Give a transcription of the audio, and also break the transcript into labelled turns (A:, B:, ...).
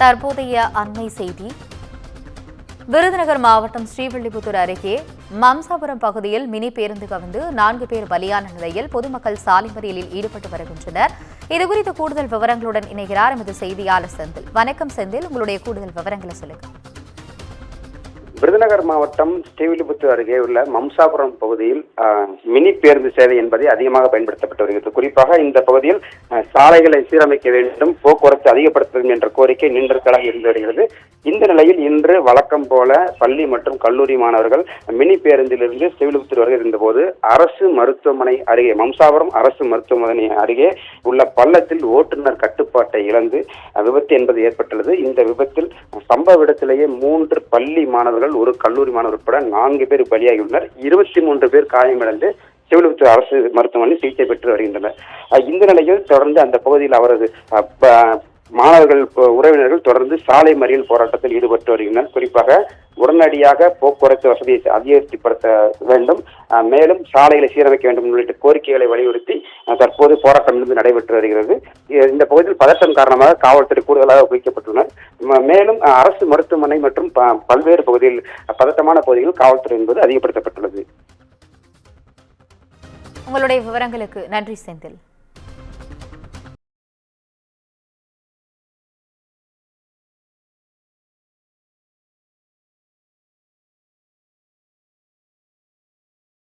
A: தற்போதைய அண்மை செய்தி. விருதுநகர் மாவட்டம் ஸ்ரீவில்லிபுத்தூர் அருகே மம்சாபுரம் பகுதியில் மினி பேருந்து கவிழ்ந்து நான்கு பேர் பலியான நிலையில் பொதுமக்கள் சாலை மறியலில் ஈடுபட்டு வருகின்றனர். இதுகுறித்த கூடுதல் விவரங்களுடன் இணைகிறார் எமது செய்தியாளர் செந்தில். வணக்கம் செந்தில். உங்களுடைய கூடுதல் விவரங்களை சொல்லுங்கள்
B: விருதுநகர் மாவட்டம் ஸ்ரீவில்லிபுத்தூர் அருகே உள்ள மம்சாபுரம் பகுதியில் மினி பேருந்து சேவை என்பதை அதிகமாக பயன்படுத்தப்பட்டு வருகிறது. குறிப்பாக இந்த பகுதியில் சாலைகளை சீரமைக்க வேண்டும் போக்குவரத்து அதிகப்படுத்த வேண்டும் என்ற கோரிக்கை நீண்டர்களாக இருந்து வருகிறது. இந்த நிலையில் இன்று வழக்கம் போல பள்ளி மற்றும் கல்லூரி மாணவர்கள் மினி பேருந்திலிருந்து ஸ்ரீவில்லிபுத்தூர் வருகை இருந்தபோது அரசு மருத்துவமனை அருகே மம்சாபுரம் அரசு மருத்துவமனை அருகே உள்ள பள்ளத்தில் ஓட்டுநர் கட்டுப்பாட்டை இழந்து விபத்து என்பது ஏற்பட்டுள்ளது. இந்த விபத்தில் சம்பவ இடத்திலேயே மூன்று பள்ளி மாணவர்கள் ஒரு கல்லூரி மாணவர் உட்பட நான்கு பேர் பலியாகியுள்ளனர் இருபத்தி மூன்று பேர் காயமடைந்து சிவிலுபுத்தூர் அரசு மருத்துவமனையில் சிகிச்சை பெற்று வருகின்றனர். இந்த நிலையில் தொடர்ந்து அந்த பகுதியில் அவரது மாணவர்கள் உறவினர்கள் தொடர்ந்து சாலை மறியல் போராட்டத்தில் ஈடுபட்டு வருகின்றனர். குறிப்பாக உடனடியாக போக்குவரத்து வசதியை அதிகரிப்படுத்த வேண்டும். மேலும் சாலைகளை சீரமைக்க வேண்டும் உள்ளிட்ட கோரிக்கைகளை வலியுறுத்தி தற்போது போராட்டம் இருந்து நடைபெற்று வருகிறது. இந்த பகுதியில் பதட்டம் காரணமாக காவல்துறை கூடுதலாக குவிக்கப்பட்டுள்ளனர். மேலும் அரசு மருத்துவமனை மற்றும் ப- பல்வேறு பகுதியில் பதட்டமான பகுதிகளில் காவல்துறை என்பது அதிகப்படுத்தப்பட்டுள்ளது.
A: உங்களுடைய விவரங்களுக்கு நன்றி செந்தில்.